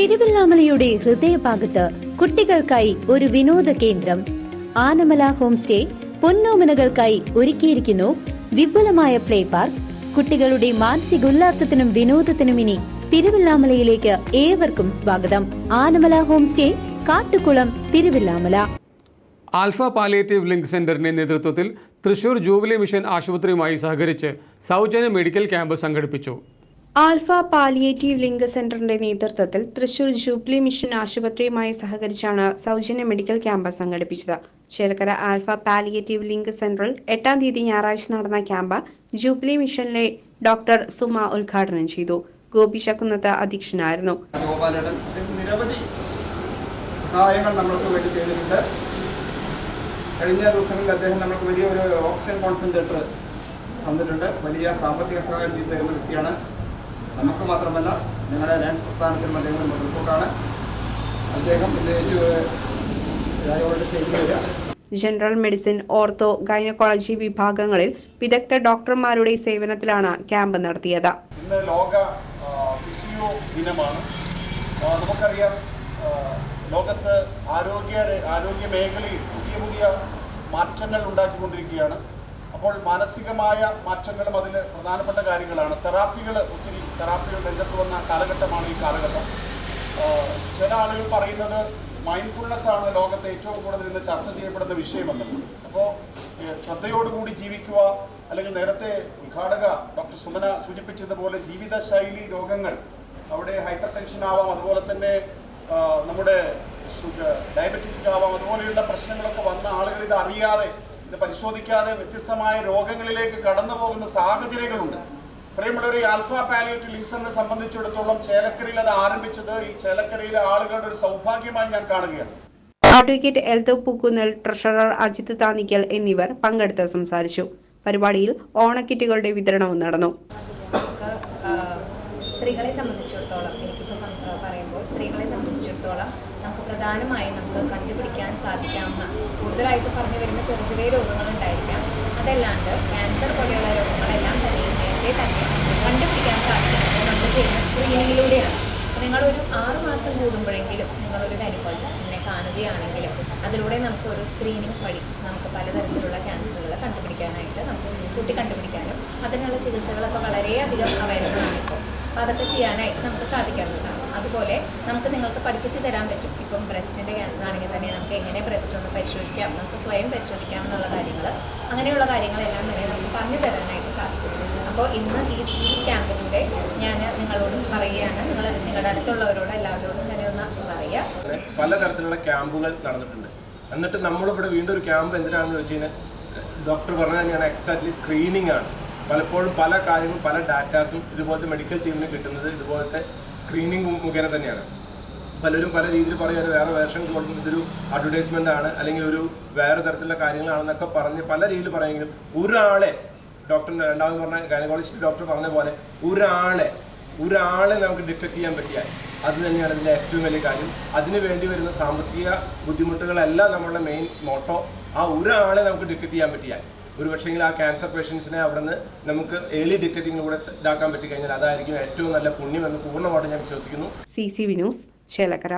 തിരുവല്ലാമലയുടെ ഹൃദയഭാഗത്ത് കുട്ടികൾക്കായി ഒരു വിനോദ കേന്ദ്രം. ആനമല ഹോം സ്റ്റേ പൊന്നോമനകൾക്കായി ഒരുക്കിയിരിക്കുന്നു. വിപുലമായ പ്ലേ പാർക്ക്. കുട്ടികളുടെ മാനസിക ഉല്ലാസത്തിനും വിനോദത്തിനും ഇനി തിരുവല്ലാമലയിലേക്ക് ഏവർക്കും സ്വാഗതം. Anamala home stay Kattukulam Thiruvallamala. Alpha palliative link സെന്ററിന്റെ നേതൃത്വത്തിൽ തൃശൂർ ജൂബിലി മിഷൻ ആശുപത്രിയുമായി സഹകരിച്ച് സൗജന്യ മെഡിക്കൽ ക്യാമ്പ് സംഘടിപ്പിച്ചു. ആൽഫ പാലിയേറ്റീവ് ലിങ്ക് സെന്ററിന്റെ നേതൃത്വത്തിൽ തൃശൂർ ജൂബിലി മിഷൻ ആശുപത്രിയുമായി സഹകരിച്ചാണ് സൗജന്യ മെഡിക്കൽ ക്യാമ്പ് സംഘടിപ്പിച്ചത്. ചേലക്കര ആൽഫ പാലിയേറ്റീവ് ലിങ്ക് സെന്ററിൽ എട്ടാം തീയതി ഞായറാഴ്ച നടന്ന ക്യാമ്പ് ജൂബിലി മിഷനിലെ ഡോക്ടർ സുമ ഉദ്ഘാടനം ചെയ്തു. ഗോപി ശക്കുന്നത്ത് അധ്യക്ഷനായിരുന്നു. നിരവധി സഹായങ്ങൾ നമ്മൾക്ക് വേണ്ടി ചെയ്തിട്ടുണ്ട്. കഴിഞ്ഞ ദിവസങ്ങളിൽ അദ്ദേഹം നമുക്ക് വലിയൊരു ഓക്സിജൻ കോൺസെൻട്രേറ്റർ തന്നിട്ടുണ്ട്. വലിയ സാമ്പത്തിക സഹായം ചെയ്തു തരുന്ന വ്യക്തിയാണ് നമുക്ക് മാത്രമല്ല ഞങ്ങളുടെ ലയൻസ് പ്രസ്ഥാനത്തിനും അദ്ദേഹം മുതൽക്കൂട്ടാണ് അദ്ദേഹം പ്രത്യേകിച്ച് രാജകോട് ശൈലി വരിക. ജനറൽ മെഡിസിൻ ഓർത്തോ ഗൈനക്കോളജി വിഭാഗങ്ങളിൽ വിദഗ്ധ ഡോക്ടർമാരുടെ സേവനത്തിലാണ് ക്യാമ്പ് നടത്തിയത്. ഇന്ന് ലോക ഫിസിയോ ദിനമാണ്. നമുക്കറിയാം ലോകത്ത് ആരോഗ്യ ആരോഗ്യ മേഖലയിൽ പുതിയ പുതിയ മാറ്റങ്ങൾ ഉണ്ടാക്കിക്കൊണ്ടിരിക്കുകയാണ്. അപ്പോൾ മാനസികമായ മാറ്റങ്ങളും അതിന് പ്രധാനപ്പെട്ട കാര്യങ്ങളാണ്. തെറാപ്പികൾ ഒത്തിരി തെറാപ്പികൾ രംഗത്ത് വന്ന കാലഘട്ടമാണ് ഈ കാലഘട്ടം. ചില ആളുകൾ പറയുന്നത് മൈൻഡ്ഫുൾനെസ് ആണ് ലോകത്തെ ഏറ്റവും കൂടുതൽ ഇന്ന് ചർച്ച ചെയ്യപ്പെടുന്ന വിഷയമെന്നുള്ളത് അപ്പോൾ ശ്രദ്ധയോടുകൂടി ജീവിക്കുക അല്ലെങ്കിൽ നേരത്തെ ഉദ്ഘാടക ഡോക്ടർ സുമന സൂചിപ്പിച്ചതുപോലെ ജീവിതശൈലി രോഗങ്ങൾ അവിടെ ഹൈപ്പർ ടെൻഷൻ ആവാം അതുപോലെ തന്നെ നമ്മുടെ ഷുഗർ ഡയബറ്റീസ് ആവാം അതുപോലെയുള്ള പ്രശ്നങ്ങളൊക്കെ വന്ന ആളുകൾ ഇത് അറിയാതെ ഇത് പരിശോധിക്കാതെ വ്യത്യസ്തമായ രോഗങ്ങളിലേക്ക് കടന്നു പോകുന്ന സാഹചര്യങ്ങളുണ്ട്. പ്രിയമുള്ള ഒരു ആൽഫ പാലിയേറ്റീവ് ലിങ്സറിനെ സംബന്ധിച്ചിടത്തോളം ചേലക്കരയിൽ അത് ആരംഭിച്ചത് ഈ ചേലക്കരയിലെ ആളുകളുടെ ഒരു സൗഭാഗ്യമായി ഞാൻ കാണുകയാണ്. അഡ്വക്കേറ്റ് എൽദോ പൂക്കുന്നൽ ട്രഷറർ അജിത് താനിക്കൽ എന്നിവർ പങ്കെടുത്ത് സംസാരിച്ചു. പരിപാടിയിൽ ഓണക്കിറ്റുകളുടെ വിതരണവും നടന്നു. സ്ത്രീകളെ സംബന്ധിച്ചിടത്തോളം പറയുമ്പോൾ സ്ത്രീകളെ സംബന്ധിച്ചിടത്തോളം നമുക്ക് പ്രധാനമായും നമുക്ക് കണ്ടുപിടിക്കാൻ സാധിക്കാവുന്ന കൂടുതലായിട്ട് പറഞ്ഞു വരുന്ന ചെറിയ ചെറിയ രോഗങ്ങളുണ്ടായിരിക്കാം. അതല്ലാണ്ട് ക്യാൻസർ പോലെയുള്ള രോഗങ്ങളെല്ലാം തന്നെ നേരത്തെ തന്നെ കണ്ടുപിടിക്കാൻ സാധിക്കുന്നത് നമ്മൾ ചെയ്യുന്ന സ്ക്രീനിങ്ങിലൂടെയാണ് നിങ്ങളൊരു ആറ് മാസം കൂടുമ്പോഴെങ്കിലും നിങ്ങളൊരു ഗൈനക്കോളജിസ്റ്റിനെ കാണുകയാണെങ്കിലും അതിലൂടെ നമുക്ക് ഒരു സ്ക്രീനിങ് വഴി നമുക്ക് പലതരത്തിലുള്ള ക്യാൻസറുകൾ കണ്ടുപിടിക്കാനായിട്ട് നമുക്ക് മുൻകൂട്ടി കണ്ടുപിടിക്കാനും അതിനുള്ള ചികിത്സകളൊക്കെ വളരെയധികം അവൈലബിൾ ആണ് ഇപ്പോൾ അപ്പോൾ അതൊക്കെ ചെയ്യാനായിട്ട് നമുക്ക് സാധിക്കാവുന്നതാണ് അതുപോലെ നമുക്ക് നിങ്ങൾക്ക് പഠിപ്പിച്ച് തരാൻ പറ്റും. ഇപ്പം ബ്രസ്റ്റിന്റെ ക്യാൻസർ ആണെങ്കിൽ തന്നെ നമുക്ക് എങ്ങനെ ബ്രസ്റ്റ് ഒന്ന് പരിശോധിക്കാം നമുക്ക് സ്വയം പരിശോധിക്കാം എന്നുള്ള കാര്യങ്ങൾ. അങ്ങനെയുള്ള കാര്യങ്ങളെല്ലാം തന്നെ നമുക്ക് പറഞ്ഞു തരാനായിട്ട് സാധിക്കും. അപ്പോൾ ഇന്ന് ഈ ഈ ക്യാമ്പിലൂടെ അടുത്തുള്ളവരോട് എല്ലാവരോടും തന്നെ ഒന്ന് പറയുക അങ്ങനെ പലതരത്തിലുള്ള ക്യാമ്പുകൾ നടന്നിട്ടുണ്ട്. എന്നിട്ട് നമ്മളിവിടെ വീണ്ടും ഒരു ക്യാമ്പ് എന്തിനാണെന്ന് വെച്ച് കഴിഞ്ഞാൽ ഡോക്ടർ പറഞ്ഞത് തന്നെയാണ് എക്സാക്ട്ലി സ്ക്രീനിങ് ആണ്. പലപ്പോഴും പല കാര്യങ്ങളും പല ഡാറ്റാസും ഇതുപോലത്തെ മെഡിക്കൽ ടീമിന് കിട്ടുന്നത് ഇതുപോലത്തെ സ്ക്രീനിങ് മുഖേന തന്നെയാണ്. പലരും പല രീതിയിൽ പറയാൻ വേറെ വേർഷൻ കൊടുക്കുന്നത് ഇതൊരു അഡ്വർടൈസ്മെന്റ് ആണ് അല്ലെങ്കിൽ ഒരു വേറെ തരത്തിലുള്ള കാര്യങ്ങളാണെന്നൊക്കെ പറഞ്ഞ് പല രീതിയിൽ പറയുമെങ്കിലും ഒരാളെ ഡോക്ടർ രണ്ടാമത് പറഞ്ഞ ഗൈനക്കോളജിസ്റ്റ് ഡോക്ടർ പറഞ്ഞ പോലെ ഒരാളെ ഒരാളെ നമുക്ക് ഡിറ്റക്ട് ചെയ്യാൻ പറ്റിയാൽ അത് തന്നെയാണ് ഇതിന്റെ ഏറ്റവും വലിയ കാര്യം. അതിന് വേണ്ടി വരുന്ന സാമ്പത്തിക ബുദ്ധിമുട്ടുകളല്ല നമ്മളുടെ മെയിൻ മോട്ടോ ആ ഒരാളെ നമുക്ക് ഡിറ്റക്ട് ചെയ്യാൻ പറ്റിയാൽ. ഒരു പക്ഷേങ്കിൽ ആ ക്യാൻസർ പേഷ്യൻസിനെ അവിടെ നിന്ന് നമുക്ക് ഏർലി ഡിറ്റക്ടിങ്ങിലൂടെ ഇതാക്കാൻ പറ്റി കഴിഞ്ഞാൽ അതായിരിക്കും ഏറ്റവും നല്ല പുണ്യം എന്ന് പൂർണമായിട്ട് ഞാൻ വിശ്വസിക്കുന്നു. C C V news Chelakkara